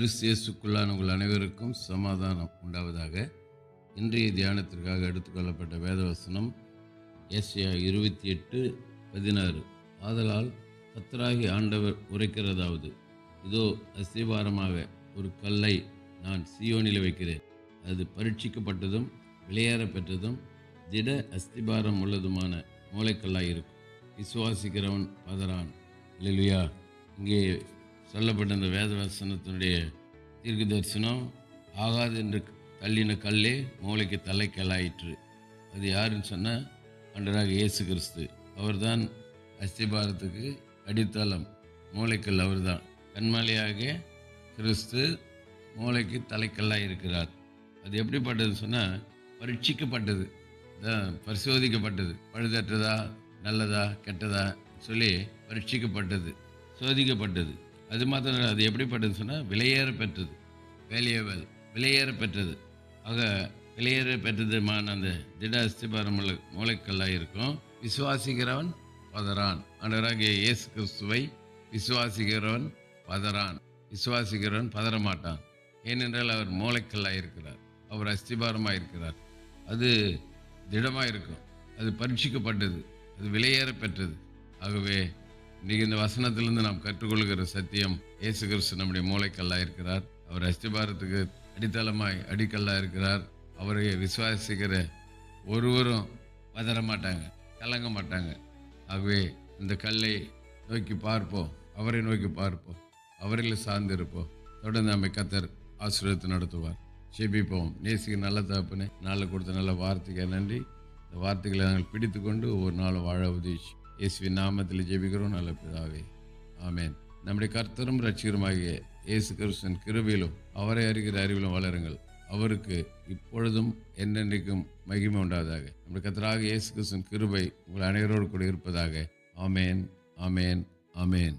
கிறிஸ்து இயேசுக்குள்ளான உங்கள் அனைவருக்கும் சமாதானம் உண்டாவதாக. இன்றைய தியானத்திற்காக எடுத்துக்கொள்ளப்பட்ட வேதவசனம் ஏசியா இருபத்தி எட்டு பதினாறு. ஆதலால் கத்தராகி ஆண்டவர் உரைக்கிறதாவது இதோ அஸ்திவாரமாக ஒரு கல்லை நான் சியோனில் வைக்கிறேன். அது பரீட்சிக்கப்பட்டதும் விளையாற பெற்றதும் திட அஸ்திபாரம் உள்ளதுமான மூளைக்கல்லாக இருக்கும். விசுவாசிக்கிறவன் பதறான். இல்லையா இங்கே சொல்லப்பட்ட இந்த வேத வசனத்தினுடைய தீர்க்க தரிசனம் ஆகாது என்று தள்ளின கல்லே மூளைக்கு தலைக்கல்லாயிற்று. அது யாருன்னு சொன்னால் அன்றராக இயேசு கிறிஸ்து. அவர்தான் அஸ்திபாரத்துக்கு அடித்தளம். மூளைக்கல் அவர்தான். கண்மலையாக கிறிஸ்து மூளைக்கு தலைக்கல்லாக இருக்கிறார் அது எப்படிப்பட்டது சொன்னால் பரீட்சிக்கப்பட்டது. பரிசோதிக்கப்பட்டது. பழுதற்றதா நல்லதா கெட்டதா சொல்லி பரீட்சிக்கப்பட்டது. சோதிக்கப்பட்டது. அது மாத்திரம் இல்ல, அது எப்படிப்பட்டது சொன்னால் விலையேற பெற்றது. வேலியவல் விலையேற பெற்றது. ஆக விலையேற பெற்றதுமான அந்த திட அஸ்திபாரம் மூளைக்கல்லாக இருக்கும். விசுவாசிக்கிறவன் பதறான். ஆண்டவராகிய இயேசு கிறிஸ்துவை விசுவாசிக்கிறவன் பதறான். விசுவாசிக்கிறவன் பதற மாட்டான் ஏனென்றால் அவர் மூளைக்கல்லாக இருக்கிறார். அவர் அஸ்திபாரமாக இருக்கிறார். அது திடமாக இருக்கும். அது பரீட்சிக்கப்பட்டது. அது விலையேற பெற்றது. ஆகவே இன்றைக்கி இந்த வசனத்திலிருந்து நாம் கற்றுக்கொள்கிற சத்தியம் இயேசு கிறிஸ்து நம்முடைய மூளைக்கல்லாக இருக்கிறார் அவர் அஸ்திபாரத்துக்கு அடித்தளமாய் அடிக்கல்லாக இருக்கிறார் அவரை விசுவாசிக்கிற ஒருவரும் பதற மாட்டாங்க கலங்க மாட்டாங்க ஆகவே இந்த கல்லை நோக்கி பார்ப்போம் அவரை நோக்கி பார்ப்போம் அவரில் சார்ந்து இருப்போம் தொடர்ந்து நம்மை கத்தர் ஆசீர்வதித்து நடத்துவார். செபிப்போம் நேசிக்கு நல்ல தகப்பனே நாளில் கொடுத்த நல்ல வார்த்தைக்கு நன்றி. இந்த வார்த்தைகளை நாங்கள் பிடித்து கொண்டு ஒவ்வொரு நாளும் வாழ உதவிச்சு இயேசுவின் நாமத்தில் ஜெபிக்கிறோம். நல்ல பிதாவே. ஆமேன். நம்முடைய கர்த்தரும் ரட்சிகருமாகிய இயேசு கிறிஸ்தன் கிருவிலும் அவரை அறிகிற அறிவிலும் வளருங்கள். அவருக்கு இப்பொழுதும் என்னென்றைக்கும் மகிமை உண்டாவதாக. நம்முடைய கர்த்தராக இயேசு கிறிஸ்தன் கிருபை உங்கள் அனைவரோடு கூட இருப்பதாக. ஆமேன். ஆமேன். ஆமேன்.